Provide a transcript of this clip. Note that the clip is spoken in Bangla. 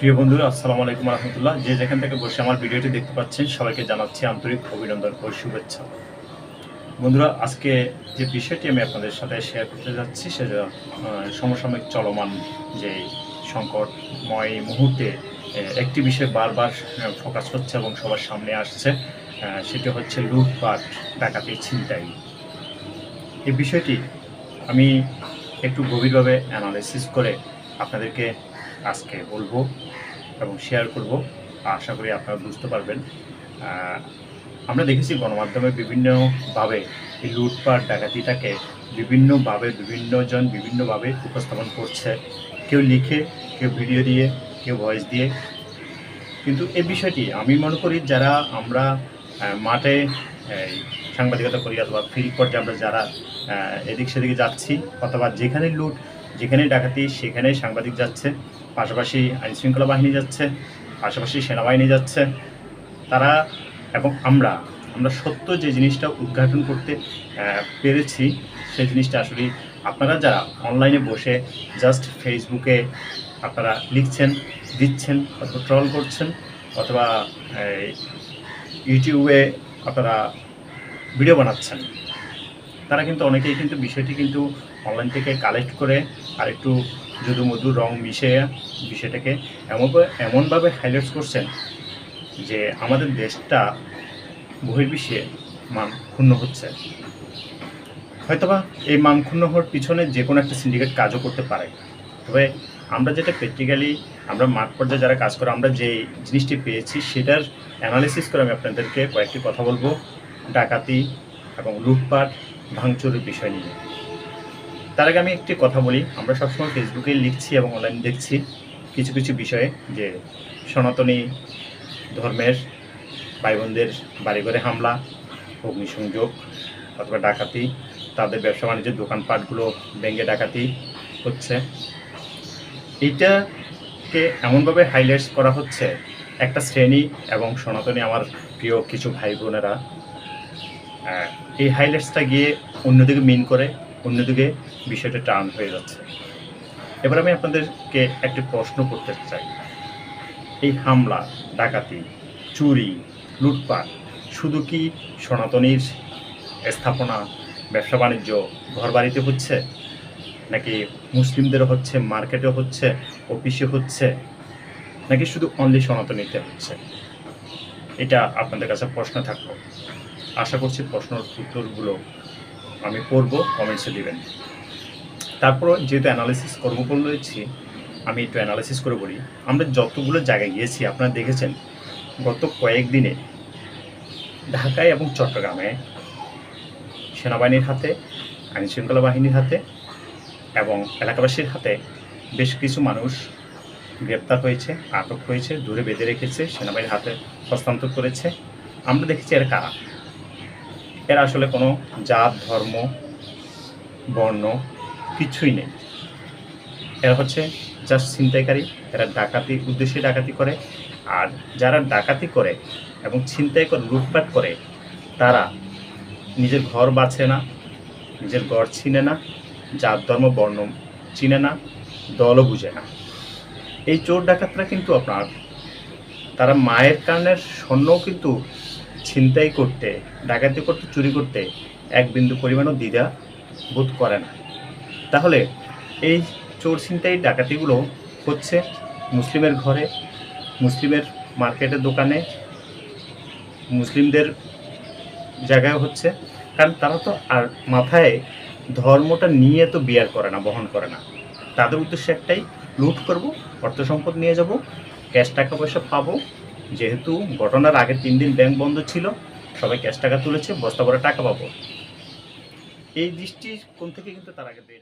প্রিয় বন্ধুরা, আসসালামু আলাইকুম রহমতুল্লাহ। যে যেখান থেকে বসে আমার ভিডিওটি দেখতে পাচ্ছেন, সবাইকে জানাচ্ছি আন্তরিক অভিনন্দন ও শুভেচ্ছা। বন্ধুরা, আজকে যে বিষয়টি আমি আপনাদের সাথে শেয়ার করতে যাচ্ছি, সেটা সমসাময়িক চলমান যে সংকটময় মুহূর্তে একটি বিষয় বারবার ফোকাস হচ্ছে এবং সবার সামনে আসছে সেটি হচ্ছে লুটপাট, ডাকাতি, ছিনতাই। এই বিষয়টি আমি একটু গভীরভাবে অ্যানালাইসিস করে আপনাদেরকে আজকে বলব। এবং শেয়ার করব। আশা করি আপনারা বুঝতে পারবেন। আমরা দেখেছি গণমাধ্যমে বিভিন্নভাবে এই লুটপাট, ডাকাতিটাকে বিভিন্নভাবে, বিভিন্নজন বিভিন্নভাবে উপস্থাপন করছে। কেউ লিখে, কেউ ভিডিও দিয়ে, কেউ ভয়েস দিয়ে। কিন্তু এই বিষয়টি আমি মনে করি যারা আমরা মাঠে সাংবাদিকতা করি অথবা ফিল্ড পর্যায়ে আমরা যারা এদিক সেদিকে যাচ্ছি অথবা যেখানে লুট যেখানে ডাকাতি, সেখানে সাংবাদিক যাচ্ছে, পাশাপাশি আইনশৃঙ্খলা বাহিনী যাচ্ছে, পাশাপাশি সেনাবাহিনী যাচ্ছে। তারা এবং আমরা আমরা সত্য যে জিনিসটা উদ্ঘাটন করতে পেরেছি, সেই জিনিসটা আসলে আপনারা যারা অনলাইনে বসে জাস্ট ফেসবুকে আপনারা লিখছেন, দিচ্ছেন অথবা ট্রল করছেন অথবা ইউটিউবে আপনারা ভিডিও বানাচ্ছেন, তারা কিন্তু অনেকেই কিন্তু বিষয়টি কিন্তু অনলাইন থেকে কালেক্ট করে আর একটু যদু মধু রং মিশিয়ে বিষয়টাকে এমন এমনভাবে হাইলাইটস করছেন যে আমাদের দেশটা বহির্বিশ্বে মান ক্ষুণ্ণ হচ্ছে। হয়তোবা এই মান ক্ষুণ্ণ হওয়ার পিছনে যে কোনো একটা সিন্ডিকেট কাজও করতে পারে। তবে আমরা যেটা প্র্যাকটিক্যালি আমরা মাঠ পর্যায়ে যারা কাজ করে, আমরা যে জিনিসটি পেয়েছি সেটার অ্যানালিসিস করে আমি আপনাদেরকে কয়েকটি কথা বলব। ডাকাতি এবং লুটপাট, ভাঙচুরের বিষয় নিয়ে। তার আগে আমি একটি কথা বলি। আমরা সবসময় ফেসবুকে লিখছি এবং অনলাইনে দেখছি কিছু কিছু বিষয়ে যে সনাতনী ধর্মের ভাই বোনদের বাড়িঘরে হামলা, অগ্নিসংযোগ অথবা ডাকাতি, তাদের ব্যবসা বাণিজ্যের দোকানপাটগুলো ভেঙে ডাকাতি হচ্ছে। এইটাকে এমনভাবে হাইলাইটস করা হচ্ছে, একটা শ্রেণি এবং সনাতনী আমার প্রিয় কিছু ভাই বোনেরা এই হাইলাইটসটা গিয়ে অন্যদিকে মিন করে। অন্যদিকে বিষয়টা টার্ন হয়ে যাচ্ছে। এবার আমি আপনাদেরকে একটি প্রশ্ন করতে চাই। এই হামলা, ডাকাতি, চুরি, লুটপাট শুধু কি সনাতনীর স্থাপনা, ব্যবসা বাণিজ্য ঘর বাড়িতে হচ্ছে? নাকি মুসলিমদেরও হচ্ছে মার্কেটে হচ্ছে, অফিসে হচ্ছে? নাকি শুধু অনলি সনাতনীতে হচ্ছে? এটা আপনাদের কাছে প্রশ্ন থাকল। আশা করছি প্রশ্নের উত্তরগুলো আমি পড়ব কমেন্টসে দিবেন। তারপর যেহেতু অ্যানালিসিস করব বলেছি আমি একটু অ্যানালিসিস করে বলি। আমরা যতগুলো জায়গায় গিয়েছি, আপনারা দেখেছেন, গত কয়েকদিনে ঢাকায় এবং চট্টগ্রামে সেনাবাহিনীর হাতে, আইনশৃঙ্খলা বাহিনীর হাতে এবং এলাকাবাসীর হাতে বেশ কিছু মানুষ গ্রেপ্তার হয়েছে, আটক হয়েছে, দূরে বেঁধে রেখেছে, সেনাবাহিনীর হাতে হস্তান্তর করেছে। আমরা দেখেছি এর কারা? এর আসলে কোনো জাত, ধর্ম, বর্ণ কিছুই নেই। এরা হচ্ছে জাস্ট ছিনতাইকারী, এরা ডাকাতি, উদ্দেশ্যে ডাকাতি করে। আর যারা ডাকাতি করে এবং ছিনতাই করে, লুটপাট করে, তারা নিজের ঘর বাঁচে না, নিজের ঘর চিনে না, জাত, ধর্ম, বর্ণ চিনে না, দলও বুঝে না। এই চোর ডাকাতরা কিন্তু আপনার, তারা মায়ের কানের স্বর্ণও কিন্তু ছিনতাই করতে, ডাকাতি করতে, চুরি করতে এক বিন্দু পরিমাণও দ্বিধা বোধ করে না। তাহলে এই চোর ছিনতাই ডাকাতিগুলো হচ্ছে মুসলিমের ঘরে, মুসলিমের মার্কেটের দোকানে, মুসলিমদের জায়গায় হচ্ছে। কারণ তারা তো আর মাথায় ধর্মটা নিয়ে তো বিয়ার করে না, বহন করে না। তাদের উদ্দেশ্য একটাই, লুট করব, অর্থ সম্পদ নিয়ে যাব ক্যাশ টাকা পয়সা পাবো যেহেতু ঘটনার আগে তিন দিন ব্যাংক বন্ধ ছিল, সবাই ক্যাশ টাকা তুলেছে, বস্তা ভরে টাকা পাবো। এই দৃষ্টি কোন থেকে কিন্তু তার আগে দিয়ে